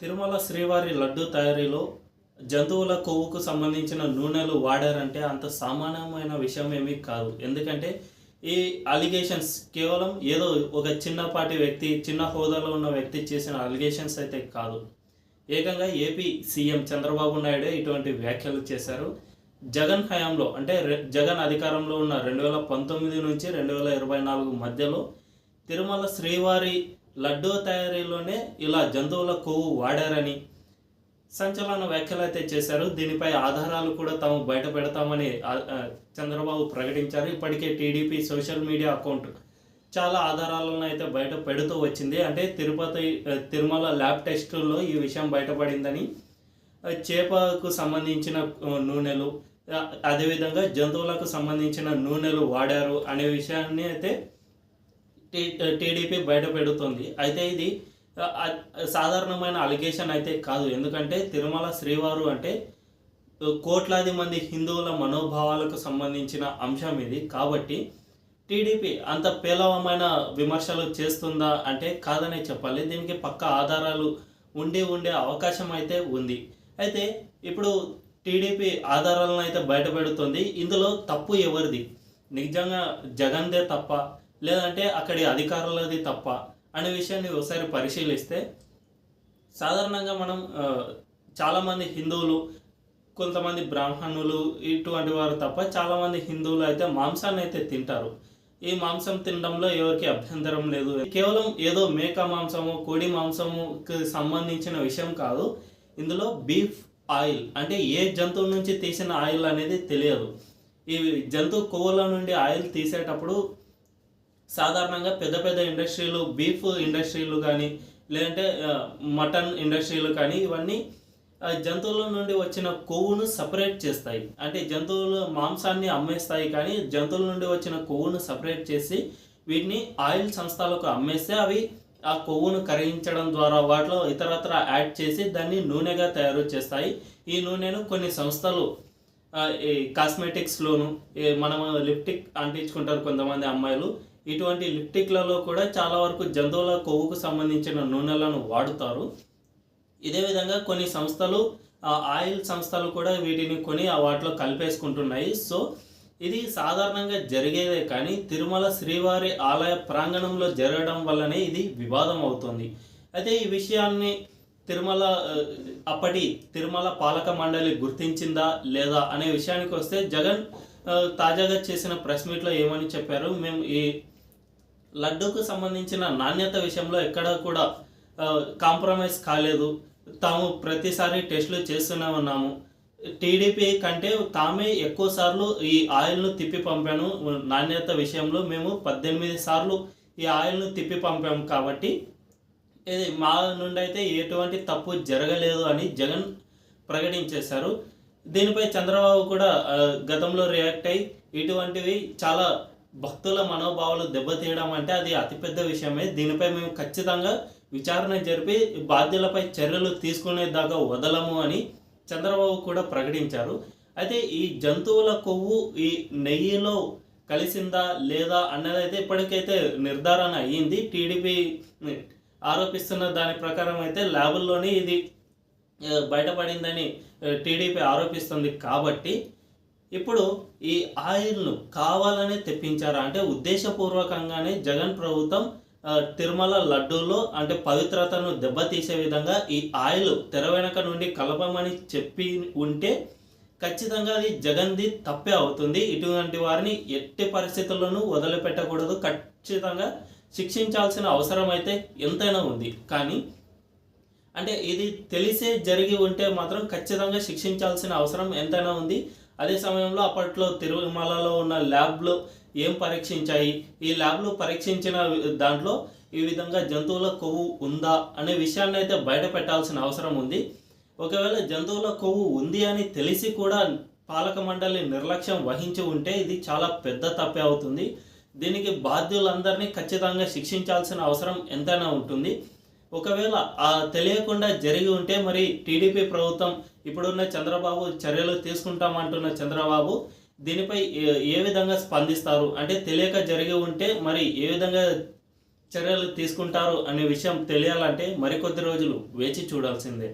తిరుమల శ్రీవారి లడ్డు తయారీలో జంతువుల కొవ్వుకు సంబంధించిన నూనెలు వాడారంటే అంత సామాన్యమైన విషయం ఏమీ కాదు. ఎందుకంటే ఈ అలిగేషన్స్ కేవలం ఏదో ఒక చిన్నపాటి వ్యక్తి చిన్న హోదాలో ఉన్న వ్యక్తి చేసిన అలిగేషన్స్ అయితే కాదు. ఏకంగా ఏపీ సీఎం చంద్రబాబు నాయుడే ఇటువంటి వ్యాఖ్యలు చేశారు. జగన్ హయాంలో అంటే జగన్ అధికారంలో ఉన్న రెండు వేల పంతొమ్మిది నుంచి రెండు వేల ఇరవై నాలుగు మధ్యలో తిరుమల శ్రీవారి లడ్డూ తయారీలోనే ఇలా జంతువుల కొవ్వు వాడారని సంచలన వ్యాఖ్యలు అయితే చేశారు. దీనిపై ఆధారాలు కూడా తాము బయట పెడతామని చంద్రబాబు ప్రకటించారు. ఇప్పటికే టీడీపీ సోషల్ మీడియా అకౌంట్ చాలా ఆధారాలను అయితే బయట పెడుతూ వచ్చింది. అంటే తిరుపతి తిరుమల ల్యాబ్ టెస్టుల్లో ఈ విషయం బయటపడిందని చేపకు సంబంధించిన నూనెలు అదేవిధంగా జంతువులకు సంబంధించిన నూనెలు వాడారు అనే విషయాన్ని అయితే టీడీపీ బయట పెడుతుంది. అయితే ఇది సాధారణమైన అలిగేషన్ అయితే కాదు. ఎందుకంటే తిరుమల శ్రీవారు అంటే కోట్లాది మంది హిందువుల మనోభావాలకు సంబంధించిన అంశం ఇది. కాబట్టి టీడీపీ అంత పేలవమైన విమర్శలు చేస్తుందా అంటే కాదనే చెప్పాలి. దీనికి పక్క ఆధారాలు ఉండి ఉండే అవకాశం అయితే ఉంది. అయితే ఇప్పుడు టీడీపీ ఆధారాలను అయితే బయటపెడుతుంది ఇందులో తప్పు ఎవరిది? నిజంగా జగన్దే తప్ప లేదంటే అక్కడి అధికారులది తప్ప అనే విషయాన్ని ఒకసారి పరిశీలిస్తే సాధారణంగా మనం చాలామంది హిందువులు కొంతమంది బ్రాహ్మణులు ఇటువంటి వారు తప్ప చాలామంది హిందువులు అయితే మాంసాన్ని అయితే తింటారు. ఈ మాంసం తినడంలో ఎవరికి అభ్యంతరం లేదు. కేవలం ఏదో మేక మాంసము కోడి మాంసముకి సంబంధించిన విషయం కాదు. ఇందులో బీఫ్ ఆయిల్ అంటే ఏ జంతువు నుంచి తీసిన ఆయిల్ అనేది తెలియదు. ఈ జంతువు కొవ్వుల నుండి ఆయిల్ తీసేటప్పుడు సాధారణంగా పెద్ద పెద్ద ఇండస్ట్రీలు బీఫ్ ఇండస్ట్రీలు కానీ లేదంటే మటన్ ఇండస్ట్రీలు కానీ ఇవన్నీ జంతువుల నుండి వచ్చిన కొవ్వును సపరేట్ చేస్తాయి. అంటే జంతువుల మాంసాన్ని అమ్మేస్తాయి కానీ జంతువుల నుండి వచ్చిన కొవ్వును సపరేట్ చేసి వీటిని ఆయిల్ సంస్థలకు అమ్మేస్తే అవి ఆ కొవ్వును కరిగించడం ద్వారా వాటిలో ఇతరత్ర యాడ్ చేసి దాన్ని నూనెగా తయారు చేస్తాయి. ఈ నూనెను కొన్ని సంస్థలు ఈ కాస్మెటిక్స్లోను మనము మనం లిప్టిక్ అంటించుకుంటారు కొంతమంది అమ్మాయిలు. ఇటువంటి లిప్టిక్లలో కూడా చాలా వరకు జంతువుల కొవ్వుకు సంబంధించిన నూనెలను వాడుతారు. ఇదే విధంగా కొన్ని సంస్థలు ఆయిల్ సంస్థలు కూడా వీటిని కొని ఆ వాటిలో కలిపేసుకుంటున్నాయి. సో ఇది సాధారణంగా జరిగేదే కానీ తిరుమల శ్రీవారి ఆలయ ప్రాంగణంలో జరగడం వల్లనే ఇది వివాదం అవుతుంది. అయితే ఈ విషయాన్ని తిరుమల అప్పటి తిరుమల పాలక మండలి గుర్తించిందా లేదా అనే విషయానికి వస్తే జగన్ తాజాగా చేసిన ప్రెస్ మీట్లో ఏమని చెప్పారు? మేము ఈ లడ్డూకు సంబంధించిన నాణ్యత విషయంలో ఎక్కడా కూడా కాంప్రమైజ్ కాలేదు. తాము ప్రతిసారి టెస్టులు చేస్తూనే ఉన్నాము. టీడీపీ కంటే తామే ఎక్కువ సార్లు ఈ ఆయిల్ను తిప్పి పంపాను. నాణ్యత విషయంలో మేము పద్దెనిమిది సార్లు ఈ ఆయిల్ను తిప్పి పంపాము కాబట్టి ఇది మా నుండి అయితే ఎటువంటి తప్పు జరగలేదు అని జగన్ ప్రకటించేశారు. దీనిపై చంద్రబాబు కూడా గతంలో రియాక్ట్ అయ్యి ఇటువంటివి చాలా భక్తుల మనోభావాలు దెబ్బతీయడం అంటే అది అతిపెద్ద విషయమే. దీనిపై మేము ఖచ్చితంగా విచారణ జరిపి బాధ్యులపై చర్యలు తీసుకునేదాకా వదలము అని చంద్రబాబు కూడా ప్రకటించారు. అయితే ఈ జంతువుల కొవ్వు ఈ నెయ్యిలో కలిసిందా లేదా అన్నది అయితే ఇప్పటికైతే నిర్ధారణ అయ్యింది. టీడీపీ ఆరోపిస్తున్న దాని ప్రకారం అయితే ల్యాబుల్లోనే ఇది బయటపడిందని టీడీపీ ఆరోపిస్తుంది కాబట్టి ఇప్పుడు ఈ ఆయిల్ను కావాలనే తెప్పించారా? అంటే ఉద్దేశపూర్వకంగానే జగన్ ప్రభుత్వం తిరుమల లడ్డూలో అంటే పవిత్రతను దెబ్బతీసే విధంగా ఈ ఆయిల్ తెర వెనక నుండి కలపమని చెప్పి ఉంటే ఖచ్చితంగా అది జగన్ది తప్పే అవుతుంది. ఇటువంటి వారిని ఎట్టి పరిస్థితుల్లోనూ వదిలిపెట్టకూడదు. ఖచ్చితంగా శిక్షించాల్సిన అవసరం అయితే ఎంతైనా ఉంది. కానీ అంటే ఇది తెలిసే జరిగి ఉంటే మాత్రం ఖచ్చితంగా శిక్షించాల్సిన అవసరం ఎంతైనా ఉంది. అదే సమయంలో అప్పట్లో తిరుమలలో ఉన్న ల్యాబ్లో ఏం పరీక్షించాయి? ఈ ల్యాబ్లో పరీక్షించిన దాంట్లో ఈ విధంగా జంతువుల కొవ్వు ఉందా అనే విషయాన్ని అయితే బయట పెట్టాల్సిన అవసరం ఉంది. ఒకవేళ జంతువుల కొవ్వు ఉంది అని తెలిసి కూడా పాలక మండలి నిర్లక్ష్యం వహించి ఉంటే ఇది చాలా పెద్ద తప్పే అవుతుంది. దీనికి బాధ్యులందరినీ ఖచ్చితంగా శిక్షించాల్సిన అవసరం ఎంతైనా ఉంటుంది. ఒకవేళ ఆ తెలియకుండా జరిగి ఉంటే మరి టీడీపీ ప్రభుత్వం ఇప్పుడున్న చంద్రబాబు చర్యలు తీసుకుంటామంటున్న చంద్రబాబు దీనిపై ఏ- ఏ విధంగా స్పందిస్తారు? అంటే తెలియక జరిగి ఉంటే మరి ఏ విధంగా చర్యలు తీసుకుంటారు అనే విషయం తెలియాలంటే మరికొద్ది రోజులు వేచి చూడాల్సిందే.